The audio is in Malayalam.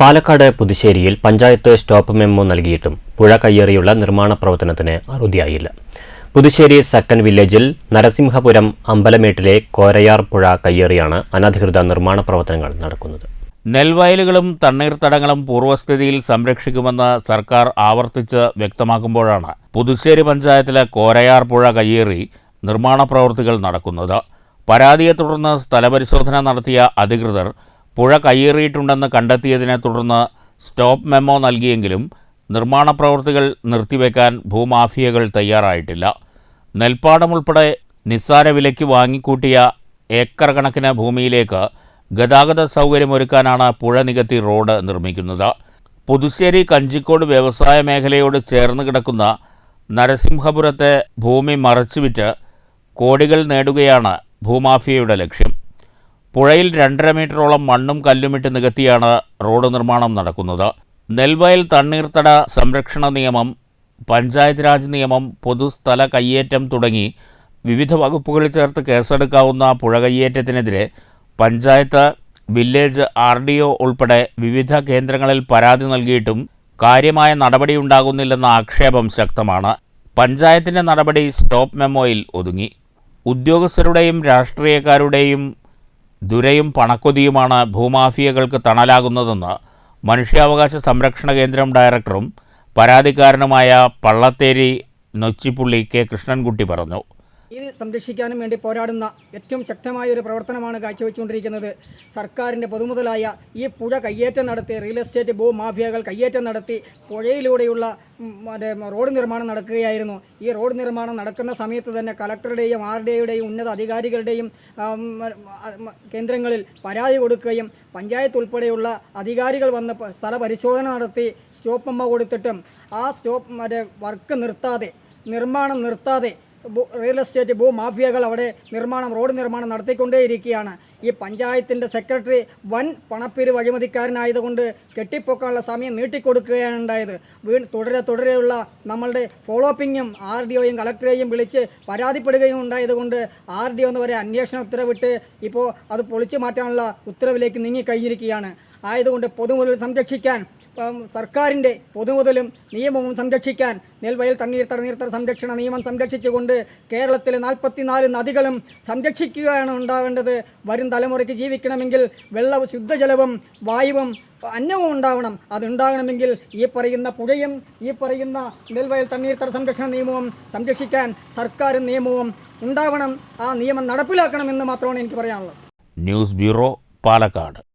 പാലക്കാട് പുതുശ്ശേരിയിൽ പഞ്ചായത്ത് സ്റ്റോപ്പ് മെമ്മോ നൽകിയിട്ടും പുഴ കയ്യേറിയുള്ള നിർമ്മാണ പ്രവർത്തനത്തിന് അറുതിയായില്ല. പുതുശ്ശേരി സെക്കൻഡ് വില്ലേജിൽ നരസിംഹപുരം അമ്പലമേട്ടിലെ കോരയാർ പുഴ കയ്യേറിയാണ് അനധികൃത നിർമ്മാണ പ്രവർത്തനങ്ങൾ നടക്കുന്നത്. നെൽവയലുകളും തണ്ണീർത്തടങ്ങളും പൂർവസ്ഥിതിയിൽ സംരക്ഷിക്കുമെന്ന് സർക്കാർ ആവർത്തിച്ച് വ്യക്തമാക്കുമ്പോഴാണ് പുതുശ്ശേരി പഞ്ചായത്തിലെ കോരയാർ പുഴ കയ്യേറി നിർമ്മാണ പ്രവൃത്തികൾ നടക്കുന്നത്. പരാതിയെ തുടർന്ന് സ്ഥലപരിശോധന നടത്തിയ അധികൃതർ പുഴ കയ്യേറിയിട്ടുണ്ടെന്ന് കണ്ടെത്തിയതിനെ തുടർന്ന് സ്റ്റോപ്പ് മെമ്മോ നൽകിയെങ്കിലും നിർമ്മാണ പ്രവൃത്തികൾ നിർത്തിവെക്കാൻ ഭൂമാഫിയകൾ തയ്യാറായിട്ടില്ല. നെൽപ്പാടം ഉൾപ്പെടെ നിസ്സാര വിലയ്ക്ക് വാങ്ങിക്കൂട്ടിയ ഏക്കർ കണക്കിന് ഭൂമിയിലേക്ക് ഗതാഗത സൗകര്യമൊരുക്കാനാണ് പുഴ നികത്തി റോഡ് നിർമ്മിക്കുന്നത്. പുതുശ്ശേരി കഞ്ചിക്കോട് വ്യവസായ മേഖലയോട് ചേർന്ന് കിടക്കുന്ന നരസിംഹപുരത്തെ ഭൂമി മറച്ചുവിറ്റ് കോടികൾ നേടുകയാണ് ഭൂമാഫിയയുടെ ലക്ഷ്യം. പുഴയിൽ രണ്ടര മീറ്ററോളം മണ്ണും കല്ലുമിട്ട് നികത്തിയാണ് റോഡ് നിർമ്മാണം നടക്കുന്നത്. നെൽവയൽ തണ്ണീർത്തട സംരക്ഷണ നിയമം പഞ്ചായത്ത് രാജ് നിയമം പൊതുസ്ഥല കയ്യേറ്റം തുടങ്ങി വിവിധ വകുപ്പുകളിൽ ചേർത്ത് കേസെടുക്കാവുന്ന പുഴ കയ്യേറ്റത്തിനെതിരെ panchayat village R D O ഉൾപ്പെടെ വിവിധ കേന്ദ്രങ്ങളിൽ പരാതി നൽകിയിട്ടും കാര്യമായ നടപടി ഉണ്ടാകുന്നില്ലെന്ന ആക്ഷേപം ശക്തമാണ്. പഞ്ചായത്തിന്റെ നടപടി സ്റ്റോപ്പ് മെമ്മോയിൽ ഒതുങ്ങി. ഉദ്യോഗസ്ഥരുടെയും രാഷ്ട്രീയക്കാരുടെയും ദുരയും പണക്കൊതിയുമാണ് ഭൂമാഫിയകൾക്ക് തണലാകുന്നതെന്ന് മനുഷ്യാവകാശ സംരക്ഷണ കേന്ദ്രം ഡയറക്ടറും പരാതിക്കാരനുമായ പള്ളത്തേരി നൊച്ചിപ്പുള്ളി കെ കൃഷ്ണൻകുട്ടി പറഞ്ഞു. ഇത് സംരക്ഷിക്കാനും വേണ്ടി പോരാടുന്ന ഏറ്റവും ശക്തമായ ഒരു പ്രവർത്തനമാണ് കാഴ്ചവെച്ചുകൊണ്ടിരിക്കുന്നത്. സർക്കാരിന്റെ പൊതുമുതലായ ഈ പുഴ കയ്യേറ്റം നടത്തി റിയൽ എസ്റ്റേറ്റ് ഭൂമാഫിയകൾ കയ്യേറ്റം നടത്തി പുഴയിലൂടെയുള്ള മറ്റേ റോഡ് നിർമ്മാണം നടക്കുകയായിരുന്നു. ഈ റോഡ് നിർമ്മാണം നടക്കുന്ന സമയത്ത് തന്നെ കലക്ടറുടെയും ആർഡിയുടെയും ഉന്നത അധികാരികളുടെയും കേന്ദ്രങ്ങളിൽ പരാതി കൊടുക്കുകയും പഞ്ചായത്ത് ഉൾപ്പെടെയുള്ള അധികാരികൾ വന്ന് സ്ഥല പരിശോധന നടത്തി സ്റ്റോപ്പ് മെമ്മ കൊടുത്തിട്ടും ആ സ്റ്റോപ്പ് മറ്റേ വർക്ക് നിർത്താതെ നിർമ്മാണം നിർത്താതെ റിയൽ എസ്റ്റേറ്റ് ഭൂമാഫിയകൾ അവിടെ നിർമ്മാണം റോഡ് നിർമ്മാണം നടത്തിക്കൊണ്ടേയിരിക്കുകയാണ്. ഈ പഞ്ചായത്തിന്റെ സെക്രട്ടറി വൻ പണപ്പിരിവ് അഴിമതിക്കാരനായതുകൊണ്ട് കെട്ടിപ്പൊക്കാനുള്ള സമയം നീട്ടിക്കൊടുക്കുകയാണ് ഉണ്ടായത്. വീ തുടരെ തുടരെയുള്ള നമ്മളുടെ ഫോളോ അപ്പിങ്ങും ആർ ഡി ഒയും കളക്ടറെയും വിളിച്ച് പരാതിപ്പെടുകയും ഉണ്ടായതുകൊണ്ട് ആർ ഡി ഒ എന്ന് വരെ അന്വേഷണ ഉത്തരവിട്ട് ഇപ്പോൾ അത് പൊളിച്ചു മാറ്റാനുള്ള ഉത്തരവിലേക്ക് നീങ്ങിക്കഴിഞ്ഞിരിക്കുകയാണ്. ആയതുകൊണ്ട് പൊതുമുതൽ സംരക്ഷിക്കാൻ സർക്കാരിന്റെ പൊതുമുതലും നിയമവും സംരക്ഷിക്കാൻ നെൽവയൽ തണ്ണീർത്തട സംരക്ഷണ നിയമം സംരക്ഷിച്ചുകൊണ്ട് കേരളത്തിലെ നാൽപ്പത്തിനാല് നദികളും സംരക്ഷിക്കുകയാണ് ഉണ്ടാവേണ്ടത്. വരും തലമുറയ്ക്ക് ജീവിക്കണമെങ്കിൽ വെള്ളവും ശുദ്ധജലവും വായുവും അന്നവും ഉണ്ടാവണം. അതുണ്ടാകണമെങ്കിൽ ഈ പറയുന്ന പുഴയും ഈ പറയുന്ന നെൽവയൽ തണ്ണീർത്തട സംരക്ഷണ നിയമവും സംരക്ഷിക്കാൻ സർക്കാരും നിയമവും ഉണ്ടാവണം. ആ നിയമം നടപ്പിലാക്കണം എന്ന് മാത്രമാണ് എനിക്ക് പറയാനുള്ളത്. News bureau Palakkad.